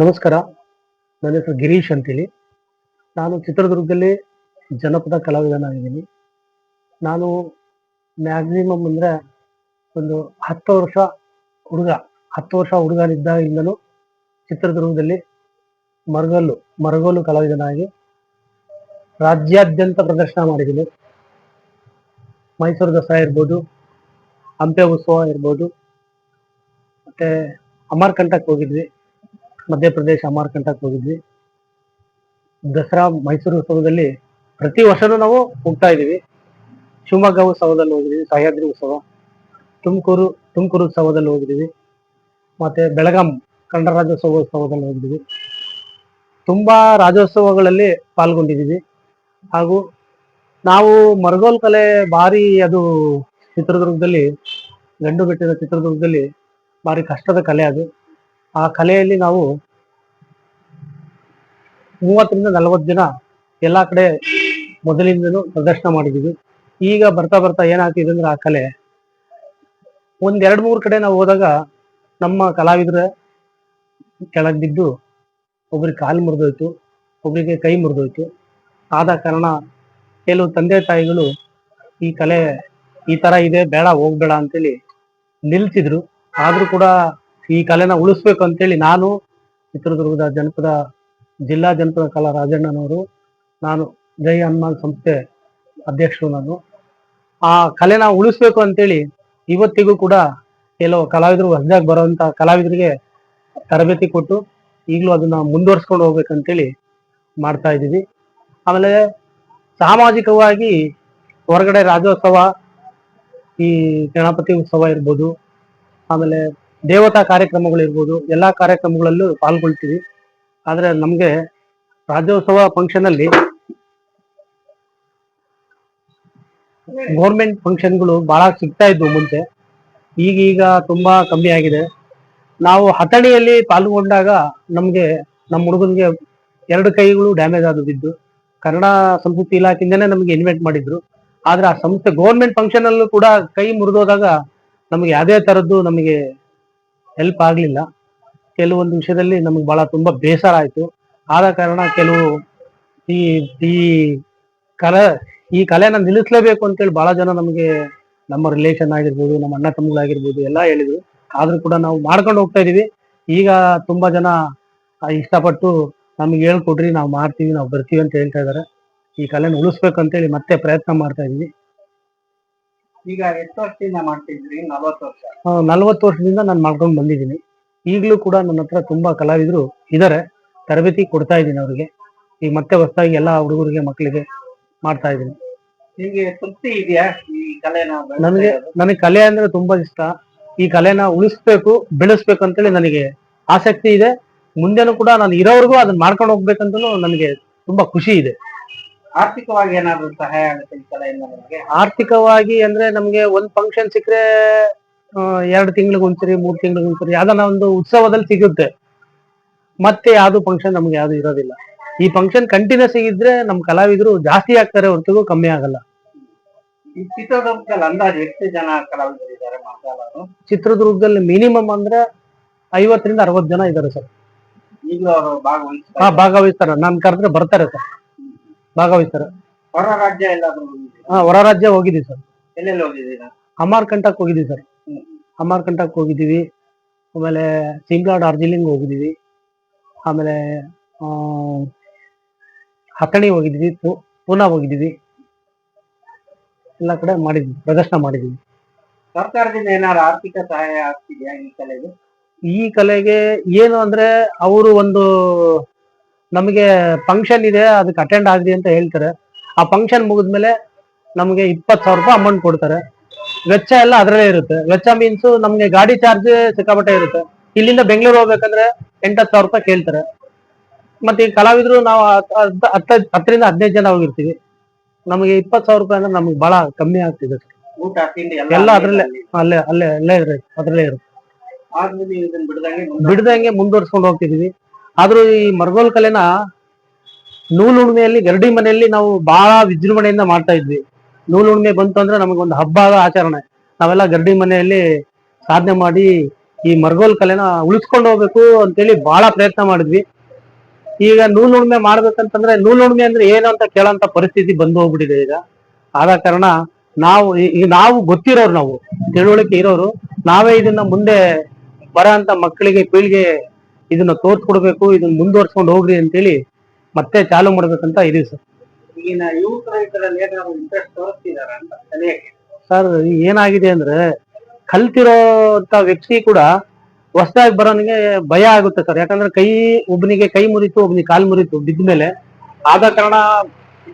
ನಮಸ್ಕಾರ. ನನ್ನ ಹೆಸರು ಗಿರೀಶ್ ಅಂತೇಳಿ. ನಾನು ಚಿತ್ರದುರ್ಗದಲ್ಲಿ ಜನಪದ ಕಲಾವಿದನಾಗಿದ್ದೀನಿ. ನಾನು ಮ್ಯಾಕ್ಸಿಮಮ್ ಅಂದರೆ ಒಂದು ಹತ್ತು ವರ್ಷ ಹುಡುಗ, ಹತ್ತು ವರ್ಷ ಹುಡುಗನಿದ್ದಾಗಿಂದಲೂ ಚಿತ್ರದುರ್ಗದಲ್ಲಿ ಮರಗಲ್ಲು ಮರಗೋಲು ಕಲಾವಿದನಾಗಿ ರಾಜ್ಯಾದ್ಯಂತ ಪ್ರದರ್ಶನ ಮಾಡಿದ್ದೀನಿ. ಮೈಸೂರು ದಸರಾ ಇರ್ಬೋದು, ಹಂಪೆ ಉತ್ಸವ ಇರ್ಬೋದು, ಮತ್ತೆ ಅಮರ್ಕಂಟಕ್ಕೆ ಹೋಗಿದ್ವಿ. ಮಧ್ಯಪ್ರದೇಶ ಅಮಾರ್ಕಂಟಕ್ಕೆ ಹೋಗಿದ್ವಿ. ದಸರಾ ಮೈಸೂರು ಉತ್ಸವದಲ್ಲಿ ಪ್ರತಿ ವರ್ಷನೂ ನಾವು ಹೋಗ್ತಾ ಇದೀವಿ ಶಿವಮೊಗ್ಗ ಉತ್ಸವದಲ್ಲಿ ಹೋಗಿದ್ವಿ ಸಹ್ಯಾದ್ರಿ ಉತ್ಸವ, ತುಮಕೂರು ತುಮಕೂರು ಉತ್ಸವದಲ್ಲಿ ಹೋಗಿದ್ವಿ ಮತ್ತೆ ಬೆಳಗಾಂ ಕನ್ನಡ ರಾಜ್ಯೋತ್ಸವ ಉತ್ಸವದಲ್ಲಿ ಹೋಗಿದ್ವಿ ತುಂಬಾ ರಾಜ್ಯೋತ್ಸವಗಳಲ್ಲಿ ಪಾಲ್ಗೊಂಡಿದ್ದೀವಿ. ಹಾಗೂ ನಾವು ಮರಗೋಲ್ ಕಲೆ ಭಾರಿ ಅದು ಚಿತ್ರದುರ್ಗದಲ್ಲಿ, ಗಂಡು ಬೆಟ್ಟದ ಚಿತ್ರದುರ್ಗದಲ್ಲಿ ಭಾರಿ ಕಷ್ಟದ ಕಲೆ ಅದು. ಆ ಕಲೆಯಲ್ಲಿ ನಾವು ಮೂವತ್ತರಿಂದ ನಲವತ್ತು ಜನ ಎಲ್ಲಾ ಕಡೆ ಮೊದಲಿಂದನೂ ಪ್ರದರ್ಶನ ಮಾಡಿದ್ದೀವಿ ಈಗ ಬರ್ತಾ ಬರ್ತಾ ಏನಾಗ್ತಿದೆ ಅಂದ್ರೆ ಆ ಕಲೆ. ಒಂದೆರಡು ಮೂರು ಕಡೆ ನಾವು ಹೋದಾಗ ನಮ್ಮ ಕಲಾವಿದ್ರ ಕೆಳಗ್ ಬಿದ್ದು ಒಬ್ರಿಗೆ ಕಾಲು ಮುರಿದೋಯ್ತು, ಒಬ್ರಿಗೆ ಕೈ ಮುರಿದೋಯ್ತು. ಆದ ಕಾರಣ ಕೆಲವು ತಂದೆ ತಾಯಿಗಳು ಈ ಕಲೆ ಈ ತರ ಇದೆ, ಬೇಡ, ಹೋಗ್ಬೇಡ ಅಂತೇಳಿ ನಿಲ್ಸಿದ್ರು. ಆದ್ರೂ ಕೂಡ ಈ ಕಲೆನ ಉಳಿಸ್ಬೇಕು ಅಂತೇಳಿ ನಾನು ಚಿತ್ರದುರ್ಗದ ಜನಪದ ಜಿಲ್ಲಾ ಜನಪದ ಕಲಾ ರಾಜಣ್ಣನವರು ನಾನು ಜೈ ಹನುಮಾನ್ ಸಂಸ್ಥೆ ಅಧ್ಯಕ್ಷರು ನಾನು. ಆ ಕಲೆನ ಉಳಿಸ್ಬೇಕು ಅಂತೇಳಿ ಇವತ್ತಿಗೂ ಕೂಡ ಕೆಲವು ಕಲಾವಿದರು ಹೊಸದಾಗಿ ಬರೋವಂಥ ಕಲಾವಿದರಿಗೆ ತರಬೇತಿ ಕೊಟ್ಟು ಈಗಲೂ ಅದನ್ನ ಮುಂದುವರ್ಸ್ಕೊಂಡು ಹೋಗ್ಬೇಕಂತೇಳಿ ಮಾಡ್ತಾ ಇದ್ದೀವಿ. ಆಮೇಲೆ ಸಾಮಾಜಿಕವಾಗಿ ಹೊರಗಡೆ ರಾಜ್ಯೋತ್ಸವ, ಈ ಗಣಪತಿ ಉತ್ಸವ ಇರ್ಬೋದು, ಆಮೇಲೆ ದೇವತಾ ಕಾರ್ಯಕ್ರಮಗಳು ಇರ್ಬೋದು, ಎಲ್ಲಾ ಕಾರ್ಯಕ್ರಮಗಳಲ್ಲೂ ಪಾಲ್ಗೊಳ್ತೀವಿ. ಆದ್ರೆ ನಮ್ಗೆ ರಾಜ್ಯೋತ್ಸವ ಫಂಕ್ಷನ್ ಅಲ್ಲಿ ಗೌರ್ಮೆಂಟ್ ಫಂಕ್ಷನ್ಗಳು ಬಹಳ ಸಿಗ್ತಾ ಇದ್ವು ಮುಂಚೆ. ಈಗೀಗ ತುಂಬಾ ಕಮ್ಮಿ ಆಗಿದೆ. ನಾವು ಹತಣಿಯಲ್ಲಿ ಪಾಲ್ಗೊಂಡಾಗ ನಮ್ಗೆ ನಮ್ಮ ಹುಡುಗನ್ಗೆ ಎರಡು ಕೈಗಳು ಡ್ಯಾಮೇಜ್ ಆದ ಬಿದ್ದು ಕನ್ನಡ ಸಂಸ್ಕೃತಿ ಇಲಾಖೆಯಿಂದನೇ ನಮ್ಗೆ ಇನ್ವೈಟ್ ಮಾಡಿದ್ರು. ಆದ್ರೆ ಆ ಸಂಸ್ಥೆ ಗೋರ್ಮೆಂಟ್ ಫಂಕ್ಷನ್ ಅಲ್ಲೂ ಕೂಡ ಕೈ ಮುರಿದೋದಾಗ ನಮ್ಗೆ ಯಾವುದೇ ತರದ್ದು ನಮಗೆ ಹೆಲ್ಪ್ ಆಗ್ಲಿಲ್ಲ. ಕೆಲವೊಂದು ವಿಷಯದಲ್ಲಿ ನಮ್ಗೆ ಬಹಳ ತುಂಬಾ ಬೇಸರ ಆಯ್ತು. ಆದ ಕಾರಣ ಕೆಲವು ಈ ಈ ಕಲೆ ಈ ಕಲೆನ ನಿಲ್ಲಿಸ್ಲೇಬೇಕು ಅಂತೇಳಿ ಬಹಳ ಜನ ನಮಗೆ ನಮ್ಮ ರಿಲೇಷನ್ ಆಗಿರ್ಬೋದು ನಮ್ಮ ಅಣ್ಣ ತಮ್ಮಗಳಾಗಿರ್ಬೋದು ಎಲ್ಲ ಹೇಳಿದ್ರು. ಆದ್ರೂ ಕೂಡ ನಾವು ಮಾಡ್ಕೊಂಡು ಹೋಗ್ತಾ ಇದೀವಿ. ಈಗ ತುಂಬಾ ಜನ ಇಷ್ಟಪಟ್ಟು ನಮ್ಗೆ ಹೇಳ್ಕೊಡ್ರಿ ನಾವು ಮಾಡ್ತೀವಿ ನಾವು ಬರ್ತೀವಿ ಅಂತ ಹೇಳ್ತಾ ಇದಾರೆ. ಈ ಕಲೆನ ಉಳಿಸ್ಬೇಕು ಅಂತೇಳಿ ಮತ್ತೆ ಪ್ರಯತ್ನ ಮಾಡ್ತಾ ಇದೀವಿ. ಈಗ ಎಷ್ಟು ವರ್ಷದಿಂದ ಮಾಡ್ತಿದ್ರಿ? ನಲ್ವತ್ತು ವರ್ಷ. ನಲ್ವತ್ತು ವರ್ಷದಿಂದ ನಾನು ಮಾಡ್ಕೊಂಡು ಬಂದಿದ್ದೀನಿ. ಈಗಲೂ ಕೂಡ ನನ್ನ ಹತ್ರ ತುಂಬಾ ಕಲಾವಿದರು ಇದ್ದಾರೆ ತರಬೇತಿ ಕೊಡ್ತಾ ಇದ್ದೀನಿ ಅವರಿಗೆ. ಈಗ ಮತ್ತೆ ಹೊಸದಾಗಿ ಎಲ್ಲ ಹುಡುಗರಿಗೆ ಮಕ್ಕಳಿಗೆ ಮಾಡ್ತಾ ಇದ್ದೀನಿ. ನಿಮಗೆ ತೃಪ್ತಿ ಇದೆಯಾ ಈ ಕಲೆನ ನನಗೆ ನನಗೆ ಕಲೆ ಅಂದ್ರೆ ತುಂಬಾ ಇಷ್ಟ. ಈ ಕಲೆನ ಉಳಿಸ್ಬೇಕು ಬೆಳೆಸ್ಬೇಕು ಅಂತೇಳಿ ನನಗೆ ಆಸಕ್ತಿ ಇದೆ. ಮುಂದೆನೂ ಕೂಡ ನಾನು ಇರೋವರೆಗೂ ಅದನ್ನ ಮಾಡ್ಕೊಂಡು ಹೋಗ್ಬೇಕಂತಲೂ ನನಗೆ ತುಂಬಾ ಖುಷಿ ಇದೆ. ಆರ್ಥಿಕವಾಗಿ ಏನಾದ್ರು ಸಹಾಯ ಆಗುತ್ತೆ ಈ ಕಲೆಯಿಂದ ನಿಮಗೆ? ಆರ್ಥಿಕವಾಗಿ ಅಂದ್ರೆ ನಮ್ಗೆ ಒಂದ್ ಫಂಕ್ಷನ್ ಸಿಕ್ಕರೆ ಎರಡು ತಿಂಗಳಿಗೆ ಒಂದ್ಸರಿ ಮೂರ್ ತಿಂಗಳಿಗೆ ಒಂದ್ಸರಿ ಯಾವ್ದಾನ ಒಂದು ಉತ್ಸವದಲ್ಲಿ ಸಿಗುತ್ತೆ. ಮತ್ತೆ ಯಾವ್ದು ಫಂಕ್ಷನ್ ನಮ್ಗೆ ಯಾವ್ದು ಇರೋದಿಲ್ಲ. ಈ ಫಂಕ್ಷನ್ ಕಂಟಿನ್ಯೂಸ್ ಇದ್ರೆ ನಮ್ ಕಲಾವಿದರು ಜಾಸ್ತಿ ಆಗ್ತಾರೆ ಹೊರತುಗೂ ಕಮ್ಮಿ ಆಗಲ್ಲ. ಈ ಚಿತ್ರದುರ್ಗದಲ್ಲಿ ಅಂದಾಜು ಎಷ್ಟು ಜನ ಕಲಾವಿದರು ಇದ್ದಾರೆ ಮಾತಾಡೋರು? ಚಿತ್ರದುರ್ಗದಲ್ಲಿ ಮಿನಿಮಮ್ ಅಂದ್ರೆ ಐವತ್ತರಿಂದ ಅರವತ್ತು ಜನ ಇದ್ದಾರೆ ಸರ್. ಈಗಲೂ ಅವರು ಭಾಗವಹಿಸ್ತಾರೆ? ಹಾ ಭಾಗವಹಿಸ್ತಾರ. ನಾನ್ ಕರೆದ್ರೆ ಬರ್ತಾರೆ ಸರ್. ಭಾಗವಹಿಸ್ತಾರೆ. ಹೊರ ರಾಜ್ಯ ಎಲ್ಲಾದ್ರೂ ಹೋಗಿದ್ದೀರಾ? ಹಾ ಹೊರ ರಾಜ್ಯ ಹೋಗಿದ್ದೀವಿ ಸರ್. ಎಲ್ಲೆಲ್ಲಿ ಹೋಗಿದ್ದೀರಾ? ಅಮಾರ್ಕಂಟಕ್ ಹೋಗಿದ್ದೀವಿ ಸರ್. ಅಮಾರ್ಕಂಟಕ್ ಹೋಗಿದ್ದೀವಿ. ಆಮೇಲೆ ಸಿಮ್ಲಾ ಡಾರ್ಜಿಲಿಂಗ್ ಹೋಗಿದ್ದೀವಿ. ಆಮೇಲೆ ಆ, ಹತ್ತಣಿ ಹೋಗಿದ್ವಿ ಪು- ಪೂನಾ ಹೋಗಿದ್ದೀವಿ. ಎಲ್ಲ ಕಡೆ ಮಾಡಿದ್ವಿ ಪ್ರದರ್ಶನ ಮಾಡಿದ್ವಿ. ಸರ್ಕಾರದಿಂದ ಏನಾದ್ರು ಆರ್ಥಿಕ ಸಹಾಯ ಆಗ್ತಿದೆಯಾ ಈ ಕಲೆಗೆ? ಈ ಕಲೆಗೆ ಏನು ಅಂದ್ರೆ ಅವರು ಒಂದು ನಮಗೆ ಫಂಕ್ಷನ್ ಇದೆ ಅದಕ್ಕೆ ಅಟೆಂಡ್ ಆಗ್ರಿ ಅಂತ ಹೇಳ್ತಾರೆ. ಆ ಫಂಕ್ಷನ್ ಮುಗಿದ್ಮೇಲೆ ನಮಗೆ ಇಪ್ಪತ್ತು ಸಾವಿರ ರೂಪಾಯಿ ಅಮೌಂಟ್ ಕೊಡ್ತಾರೆ. ವೆಚ್ಚ ಎಲ್ಲ ಅದರಲ್ಲೇ ಇರುತ್ತೆ. ವೆಚ್ಚ ಮೀನ್ಸ್ ನಮಗೆ ಗಾಡಿ ಚಾರ್ಜ್ ಸಿಕ್ಕಾಪಟ್ಟೆ ಇರುತ್ತೆ. ಇಲ್ಲಿಂದ ಬೆಂಗಳೂರು ಹೋಗ್ಬೇಕಂದ್ರೆ ಎಂಟತ್ತು ಸಾವಿರ ರೂಪಾಯಿ ಕೇಳ್ತಾರೆ. ಮತ್ತೆ ಈ ಕಲಾವಿದ್ರು ನಾವು ಹತ್- ಹತ್- ಹತ್ತ ಹತ್ತರಿಂದ ಹದಿನೈದು ಜನ ಹೋಗಿರ್ತೀವಿ. ನಮಗೆ ಇಪ್ಪತ್ತು ಸಾವಿರ ರೂಪಾಯಿ ಅಂದ್ರೆ ನಮ್ಗೆ ಬಹಳ ಕಮ್ಮಿ ಆಗ್ತಿದೆ. ಊಟ ತಿಂಡಿ ಎಲ್ಲ ಅದ್ರಲ್ಲೇ. ಅಲ್ಲೇ ಅಲ್ಲೇ ಅಲ್ಲೇ ಇರುತ್ತೆ ಅದ್ರಲ್ಲೇ ಇರುತ್ತೆ. ಬಿಡದಂಗೆ ಮುಂದೆ ಮುಂದುವರ್ಸ್ಕೊಂಡು ಹೋಗ್ತಿದೀವಿ. ಆದ್ರೂ ಈ ಮರಗೋಲ್ ಕಲೆನ ನೂಲು ಉಣ್ಮೆಯಲ್ಲಿ ಗರಡಿ ಮನೆಯಲ್ಲಿ ನಾವು ಬಹಳ ವಿಜೃಂಭಣೆಯಿಂದ ಮಾಡ್ತಾ ಇದ್ವಿ. ನೂಲು ಉಣ್ಮೆ ಬಂತು ಅಂದ್ರೆ ನಮಗೊಂದು ಹಬ್ಬ ಆಚರಣೆ. ನಾವೆಲ್ಲ ಗರ್ಡಿ ಮನೆಯಲ್ಲಿ ಸಾಧನೆ ಮಾಡಿ ಈ ಮರಗೋಲ್ ಕಲೆನ ಉಳಿಸ್ಕೊಂಡು ಹೋಗ್ಬೇಕು ಅಂತೇಳಿ ಬಹಳ ಪ್ರಯತ್ನ ಮಾಡಿದ್ವಿ. ಈಗ ನೂಲುಣ್ಮೆ ಮಾಡ್ಬೇಕಂತಂದ್ರೆ ನೂಲುಣ್ಮೆ ಅಂದ್ರೆ ಏನು ಅಂತ ಕೇಳಂತ ಪರಿಸ್ಥಿತಿ ಬಂದು ಹೋಗ್ಬಿಟ್ಟಿದೆ ಈಗ. ಆದ ಕಾರಣ ನಾವು ಈಗ ನಾವು ಗೊತ್ತಿರೋರು ನಾವು, ತಿಳುವಳಿಕೆ ಇರೋರು, ನಾವೇ ಇದನ್ನ ಮುಂದೆ ಬರೋಂತ ಮಕ್ಕಳಿಗೆ, ಪೀಳಿಗೆ ಇದನ್ನ ತೋರ್ಸ್ಕೊಡ್ಬೇಕು, ಇದನ್ನ ಮುಂದುವರ್ಸ್ಕೊಂಡು ಹೋಗ್ರಿ ಅಂತೇಳಿ ಮತ್ತೆ ಚಾಲು ಮಾಡ್ಬೇಕಂತ ಇದೀವಿ ಸರ್. ಸರ್ ಏನಾಗಿದೆ ಅಂದ್ರೆ ಕಲ್ತಿರೋಂತ ವ್ಯಕ್ತಿ ಕೂಡ ಹೊಸದಾಗಿ ಬರೋನಿಗೆ ಭಯ ಆಗುತ್ತೆ ಸರ್ ಯಾಕಂದ್ರೆ ಕೈ ಒಬ್ಬನಿಗೆ ಕೈ ಮುರಿತು ಒಬ್ಬನಿಗೆ ಕಾಲ್ ಮುರಿತು, ಬಿದ್ದ ಮೇಲೆ ಆದ ಕಾರಣ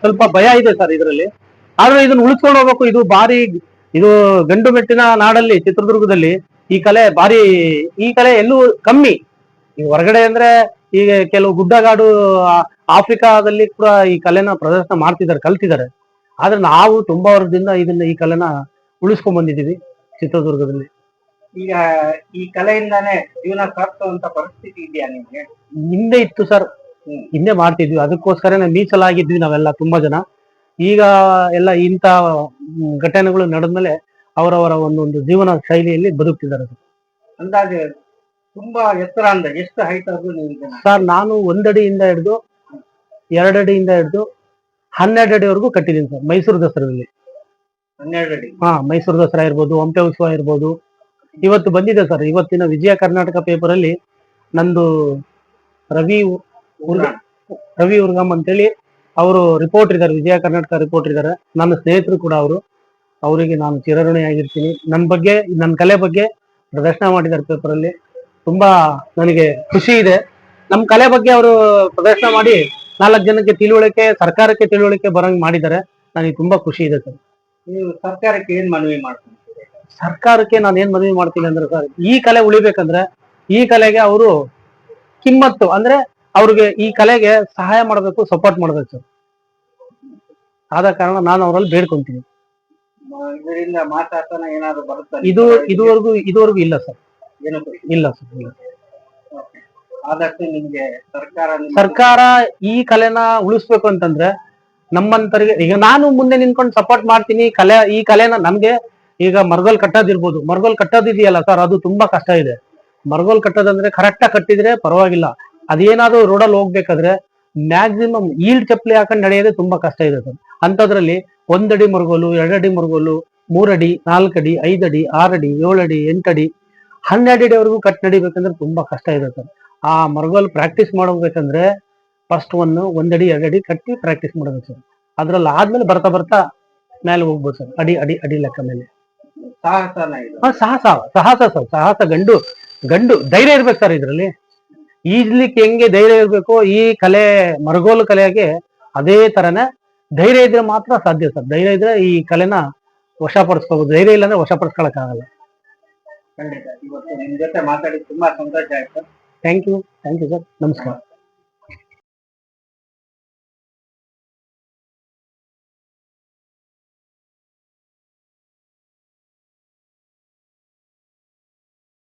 ಸ್ವಲ್ಪ ಭಯ ಇದೆ ಸರ್ ಇದರಲ್ಲಿ. ಆದ್ರೆ ಇದನ್ನ ಉಳಿಸ್ಕೊಂಡು ಹೋಗ್ಬೇಕು. ಇದು ಬಾರಿ ಇದು ಗಂಡು ಮೆಟ್ಟಿನ ನಾಡಲ್ಲಿ, ಚಿತ್ರದುರ್ಗದಲ್ಲಿ ಈ ಕಲೆ ಬಾರಿ ಈ ಕಲೆ ಎಲ್ಲೂ ಕಮ್ಮಿ. ಈ ಹೊರಗಡೆ ಅಂದ್ರೆ ಈಗ ಕೆಲವು ಗುಡ್ಡಗಾಡು ಆಫ್ರಿಕಾದಲ್ಲಿ ಕೂಡ ಈ ಕಲೆನ ಪ್ರದರ್ಶನ ಮಾಡ್ತಿದ್ದಾರೆ ಕಲ್ತಿದ್ದಾರೆ. ಆದ್ರೆ ನಾವು ತುಂಬಾ ವರ್ಷದಿಂದ ಇದನ್ನ ಈ ಕಲೆನ ಉಳಿಸ್ಕೊಂಡ್ ಬಂದಿದ್ದೀವಿ ಚಿತ್ರದುರ್ಗದಲ್ಲಿ. ಈಗ ಈ ಕಲೆಯಿಂದಾನೇ ಜೀವನ ಸಾಗಿಸುವಂತ ಪರಿಸ್ಥಿತಿ ಇದೆಯಾ ನಿಮ್ಗೆ? ಹಿಂದೆ ಇತ್ತು ಸರ್. ಹಿಂದೆ ಮಾಡ್ತಿದ್ವಿ. ಅದಕ್ಕೋಸ್ಕರನೇ ಮೀಸಲಾಗಿದ್ವಿ ನಾವೆಲ್ಲ ತುಂಬಾ ಜನ. ಈಗ ಎಲ್ಲ ಇಂಥ ಘಟನೆಗಳು ನಡೆದ್ಮೇಲೆ ಅವರವರ ಒಂದೊಂದು ಜೀವನ ಶೈಲಿಯಲ್ಲಿ ಬದುಕ್ತಿದ್ದಾರೆ ಅಂದಾಜು ತುಂಬಾ ಎತ್ತರ ಅಂದ ಎಷ್ಟು ಹೈಟ್ ಆದ್ರೂ ನೀವು ಸರ್ ನಾನು ಒಂದಡಿಯಿಂದ ಹಿಡಿದು ಎರಡಡಿಯಿಂದ ಹಿಡಿದು ಹನ್ನೆರಡು ಅಡಿವರೆಗೂ ಕಟ್ಟಿದ್ದೀನಿ ಸರ್ ಮೈಸೂರು ದಸರಾದಲ್ಲಿ. ಹನ್ನೆರಡು ಅಡಿ ಹಾ ಮೈಸೂರು ದಸರಾ ಇರ್ಬೋದು ಹಂಪೆ ಉತ್ಸವ ಇರ್ಬೋದು. ಇವತ್ತು ಬಂದಿದೆ ಸರ್ ಇವತ್ತಿನ ವಿಜಯ ಕರ್ನಾಟಕ ಪೇಪರ್ ಅಲ್ಲಿ ನಂದು ರವಿ ರವಿ ಉರ್ಗಮ್ ಅಂತೇಳಿ ಅವರು ರಿಪೋರ್ಟ್ ಇದ್ದಾರೆ ವಿಜಯ ಕರ್ನಾಟಕ ರಿಪೋರ್ಟ್ ಇದ್ದಾರೆ. ನನ್ನ ಸ್ನೇಹಿತರು ಕೂಡ ಅವರು. ಅವರಿಗೆ ನಾನು ಚಿರಋಣಿಯಾಗಿರ್ತೀನಿ. ನನ್ನ ಬಗ್ಗೆ ನನ್ನ ಕಲೆ ಬಗ್ಗೆ ಪ್ರದರ್ಶನ ಮಾಡಿದ್ದಾರೆ ಪೇಪರ್ ಅಲ್ಲಿ. ತುಂಬಾ ನನಗೆ ಖುಷಿ ಇದೆ. ನಮ್ಮ ಕಲೆ ಬಗ್ಗೆ ಅವರು ಪ್ರದರ್ಶನ ಮಾಡಿ ನಾಲ್ಕು ಜನಕ್ಕೆ ತಿಳುವಳಿಕೆ ಸರ್ಕಾರಕ್ಕೆ ತಿಳುವಳಿಕೆ ಬರಂಗ್ ಮಾಡಿದ್ದಾರೆ. ನನಗೆ ತುಂಬಾ ಖುಷಿ ಇದೆ ಸರ್. ನೀವು ಸರ್ಕಾರಕ್ಕೆ ಏನ್ ಮನವಿ ಮಾಡ್ತೀನಿ ಸರ್ಕಾರಕ್ಕೆ ನಾನು ಏನ್ ಮನವಿ ಮಾಡ್ತೀನಿ ಅಂದ್ರೆ ಸರ್ ಈ ಕಲೆ ಉಳಿಬೇಕಂದ್ರೆ ಈ ಕಲೆಗೆ ಅವರು ಕಿಮ್ಮತ್ತು ಅಂದ್ರೆ ಅವ್ರಿಗೆ ಈ ಕಲೆಗೆ ಸಹಾಯ ಮಾಡಬೇಕು ಸಪೋರ್ಟ್ ಮಾಡ್ಬೇಕು ಸರ್. ಆದ ಕಾರಣ ನಾನು ಅವರಲ್ಲಿ ಬೇಡ್ಕೊಂತೀನಿ. ಇದರಿಂದ ಮಾತಾಡ್ತಾನ ಏನಾದ್ರು ಬರುತ್ತಾ? ಇದು ಇದುವರೆಗೂ ಇದುವರೆಗೂ ಇಲ್ಲ ಸರ್. ಇಲ್ಲ ಸರ್ ಇಲ್ಲ. ಆದಷ್ಟು ನಿಮ್ಗೆ ಸರ್ಕಾರ ಸರ್ಕಾರ ಈ ಕಲೆನ ಉಳಿಸ್ಬೇಕು ಅಂತಂದ್ರೆ ನಮ್ಮಂತರಿಗೆ ಈಗ ನಾನು ಮುಂದೆ ನಿಂತ್ಕೊಂಡು ಸಪೋರ್ಟ್ ಮಾಡ್ತೀನಿ ಕಲೆ ಈ ಕಲೆನ ನಮ್ಗೆ ಈಗ ಮರಗೋಲ್ ಕಟ್ಟೋದಿರ್ಬೋದು. ಮರಗೋಲ್ ಕಟ್ಟೋದಿದೆಯಲ್ಲ ಸರ್ ಅದು ತುಂಬಾ ಕಷ್ಟ ಇದೆ. ಮರಗೋಲ್ ಕಟ್ಟೋದಂದ್ರೆ ಕರೆಕ್ಟಾಗಿ ಕಟ್ಟಿದ್ರೆ ಪರವಾಗಿಲ್ಲ. ಅದೇನಾದ್ರೂ ರೋಡಲ್ಲಿ ಹೋಗ್ಬೇಕಾದ್ರೆ ಮ್ಯಾಕ್ಸಿಮಮ್ ಈಲ್ಡ್ ಚಪ್ಪಲಿ ಹಾಕೊಂಡು ನಡೆಯೋದೇ ತುಂಬಾ ಕಷ್ಟ ಇದೆ ಸರ್. ಅಂತದ್ರಲ್ಲಿ ಒಂದಡಿ ಮರಗೋಲು ಎರಡಡಿ ಮರಗೋಲು ಮೂರಡಿ ನಾಲ್ಕಡಿ ಐದಡಿ ಆರಡಿ ಏಳಡಿ ಎಂಟಡಿ ಹನ್ನೆರಡು ಡೇವರೆಗೂ ಕಟ್ ನಡಿಬೇಕಂದ್ರೆ ತುಂಬಾ ಕಷ್ಟ ಇದೆ ಸರ್ ಆ ಮರ್ಗೋಲ್ ಪ್ರಾಕ್ಟೀಸ್ ಮಾಡಬೇಕಂದ್ರೆ ಫಸ್ಟ್ ಒನ್ ಒಂದಡಿ ಎರಡಡಿ ಕಟ್ಟಿ ಪ್ರಾಕ್ಟೀಸ್ ಮಾಡಬೇಕು ಸರ್ ಅದ್ರಲ್ಲಿ ಆದ್ಮೇಲೆ ಬರ್ತಾ ಬರ್ತಾ ಮೇಲೆ ಹೋಗ್ಬೋದು ಸರ್ ಅಡಿ ಅಡಿ ಅಡಿ ಲೆಕ್ಕ ಮೇಲೆ. ಸಾಹಸ ಸಾಹಸ ಸರ್ ಸಾಹಸ ಗಂಡು ಗಂಡು ಧೈರ್ಯ ಇರ್ಬೇಕು ಸರ್ ಇದ್ರಲ್ಲಿ. ಈಜ್ಲಿಕ್ಕೆ ಹೆಂಗೆ ಧೈರ್ಯ ಇರ್ಬೇಕು ಈ ಕಲೆ ಮರಗೋಲು ಕಲೆಗೆ ಅದೇ ತರನೇ ಧೈರ್ಯ ಇದ್ರೆ ಮಾತ್ರ ಸಾಧ್ಯ ಸರ್ ಧೈರ್ಯ ಇದ್ರೆ ಈ ಕಲೆನ ವಶಪಡಿಸ್ಕೋಬಹುದು ಧೈರ್ಯ ಇಲ್ಲಾಂದ್ರೆ ವಶಪಡಿಸ್ಕೊಳಕ್ ಆಗಲ್ಲ ಖಂಡಿತ. ಇವತ್ತು ನಿಮ್ ಜೊತೆ ಮಾತಾಡಿ ತುಂಬಾ ಸಂತೋಷ ಆಯ್ತು. Thank you thank you sir ನಮಸ್ಕಾರ.